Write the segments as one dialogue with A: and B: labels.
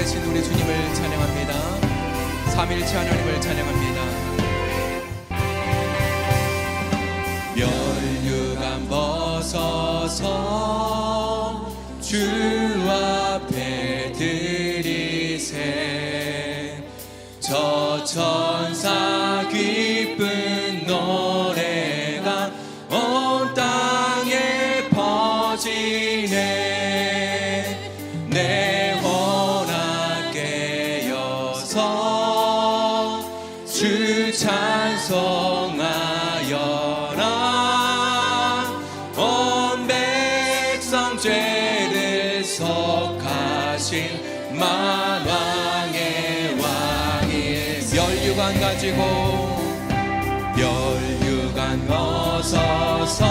A: 되신 우리 주님을 찬양합니다. 삼일체 하나님을 찬양합니다. 멸류관 벗어서 주 만왕의 왕이 멸류관 가지고 멸류관 어서서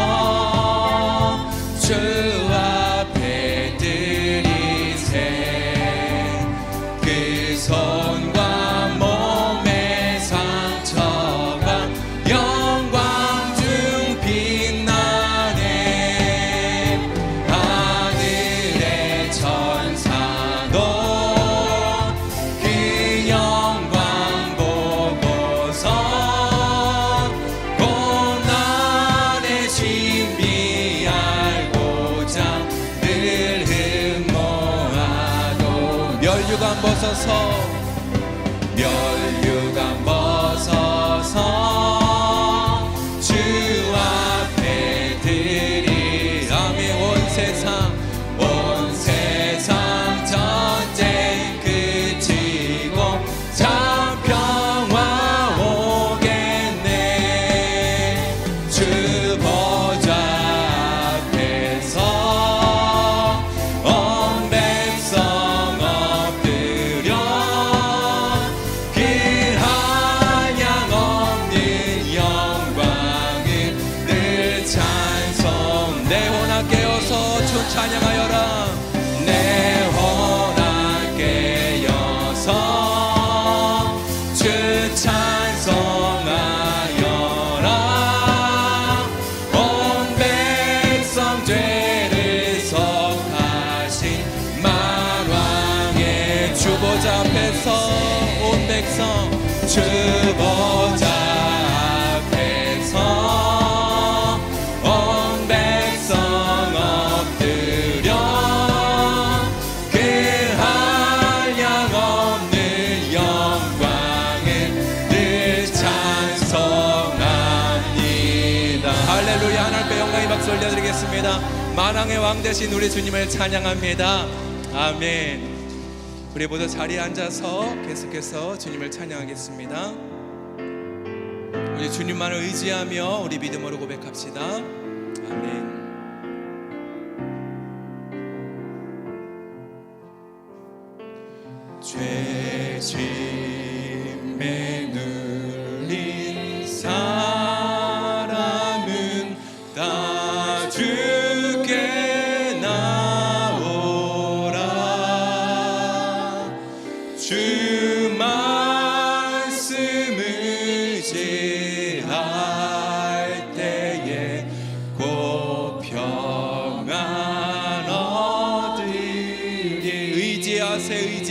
A: 멸류 앞에서 온 백성 주보자 앞에서 온 백성 엎드려 그 한량 없는 영광을 늘 찬송합니다. 할렐루야 하나님께 영광의 박수 올려드리겠습니다. 만왕의 왕 되신 우리 주님을 찬양합니다. 아멘 우리 모두 자리에 앉아서 계속해서 주님을 찬양하겠습니다. 우리 주님만을 의지하며 우리 믿음으로 고백합시다. 아멘. 죄짐에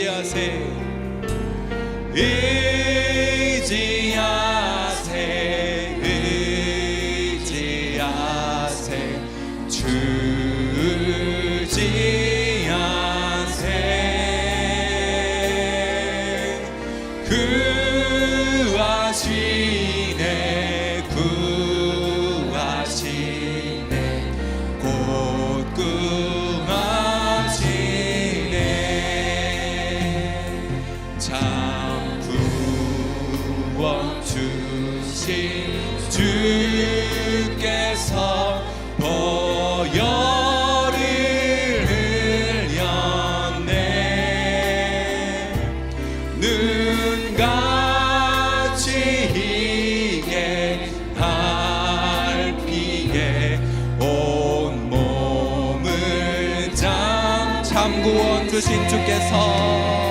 A: 의지 희게 할피에 온 몸을 참 참구원 주신 주께서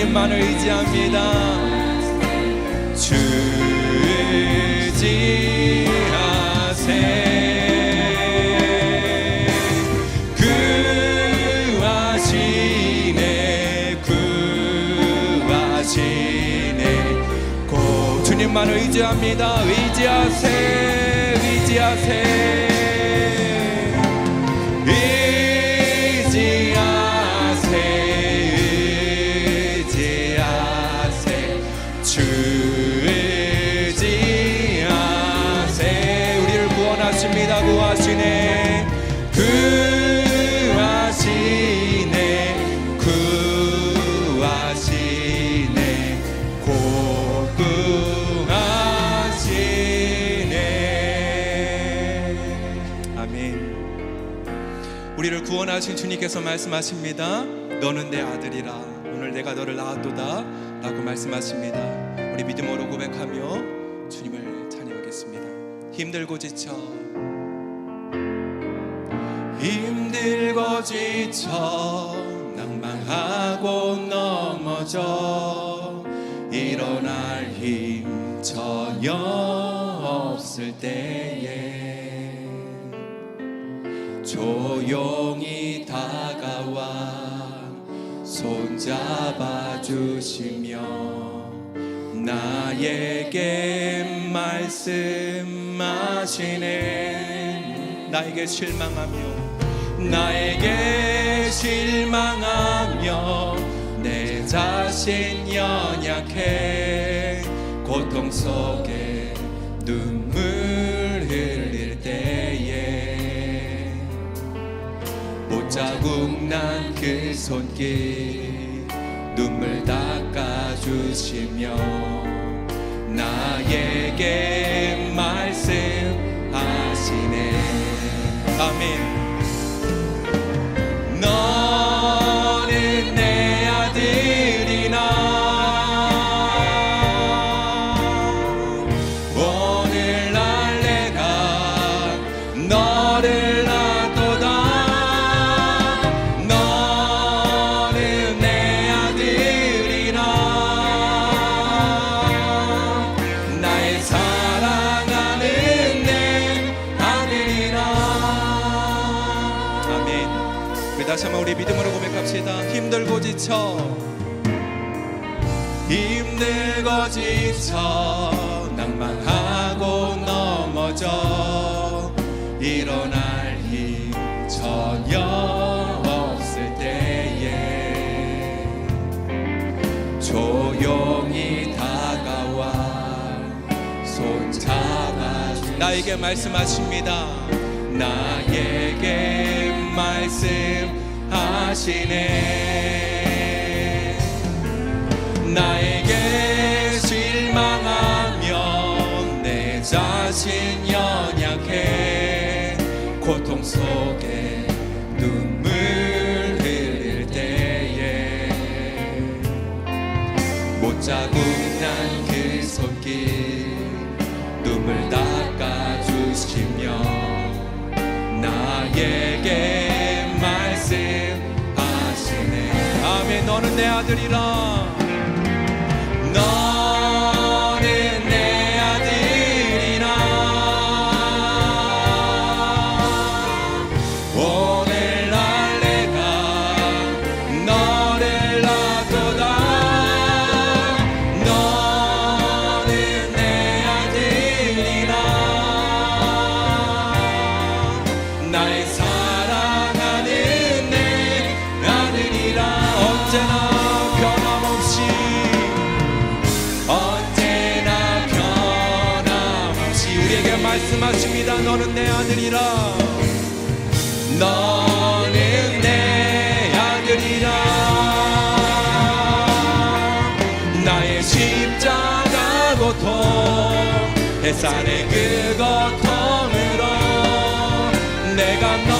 A: 주님만을 의지합니다. 주 의지하세. 구하시네 구하시네 고 주님만을 의지합니다. 의지하세 의지하세 구원하신 주님께서 말씀하십니다. 너는 내 아들이라. 오늘 내가 너를 낳았도다. 라고 말씀하십니다. 우리 믿음으로 고백하며 주님을 찬양하겠습니다. 힘들고 지쳐. 힘들고 지쳐. 낭망하고 넘어져. 일어날 힘 전혀 없을 때에 조용히 다가와 손잡아 주시며 나에게 말씀하시네. 나에게 실망하며 나에게 실망하며 내 자신 연약해 고통 속에 눈 자국 난 그 손길 눈물 닦아주시며 나에게 말씀하시네. 아멘 우리 믿음으로 고백합시다. 힘들고 지쳐. 힘들고 지쳐. 낭망하고 넘어져. 일어날 힘 전혀 없을 때에. 조용히 다가와. 손잡아 주 나에게 말씀하십니다. 나에게 말씀 하시네 내 아들이라 말씀하십니다. 너는 내 아들이라. 너는 내 아들이라. 나의 십자가 고통 햇살의 그 고통으로 내가 너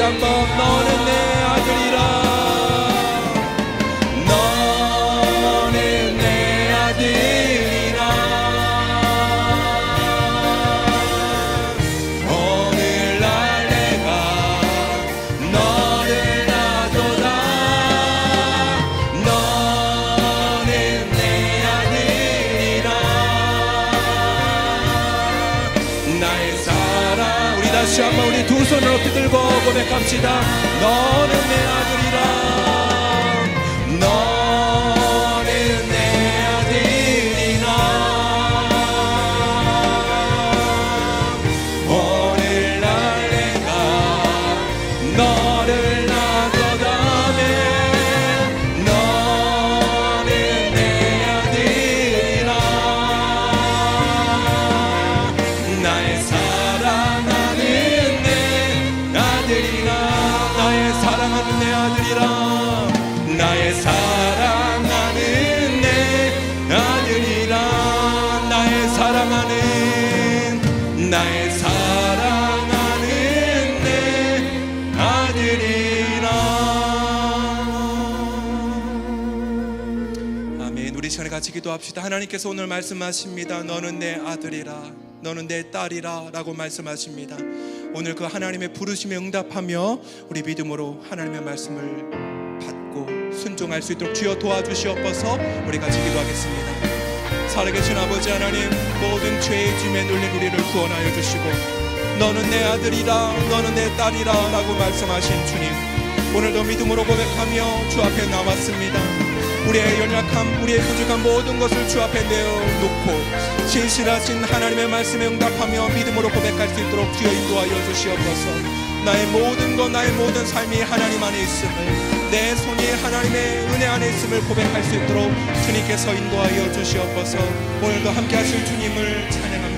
A: 다시 한번 너는 내 아들이라. 너는 내 아들이라. 오늘날 내가 너를 놔도다. 너는 내 아들이라. 나의 사랑 우리 다시 한번 우리 두 손을 높이 들고 고백합시다. 너는 내 아들이라 아들이라. 나의 사랑하는 내 아들이라. 나의 사랑하는 나의 사랑하는 내 아들이라. 아멘. 우리 시간에 같이 기도합시다. 하나님께서 오늘 말씀하십니다. 너는 내 아들이라. 너는 내 딸이라. 라고 말씀하십니다 오늘 그 하나님의 부르심에 응답하며 우리 믿음으로 하나님의 말씀을 받고 순종할 수 있도록 주여 도와주시옵소서. 우리 같이 기도하겠습니다. 살아계신 아버지 하나님 모든 죄의 짐에 눌린 우리를 구원하여 주시고 너는 내 아들이라 너는 내 딸이라 라고 말씀하신 주님 오늘도 믿음으로 고백하며 주 앞에 나왔습니다 우리의 연약함 우리의 부족한 모든 것을 주 앞에 내어놓고 신실하신 하나님의 말씀에 응답하며 믿음으로 고백할 수 있도록 주여 인도하여 주시옵소서. 나의 모든 것 나의 모든 삶이 하나님 안에 있음을 내 손이 하나님의 은혜 안에 있음을 고백할 수 있도록 주님께서 인도하여 주시옵소서. 오늘도 함께 하실 주님을 찬양합니다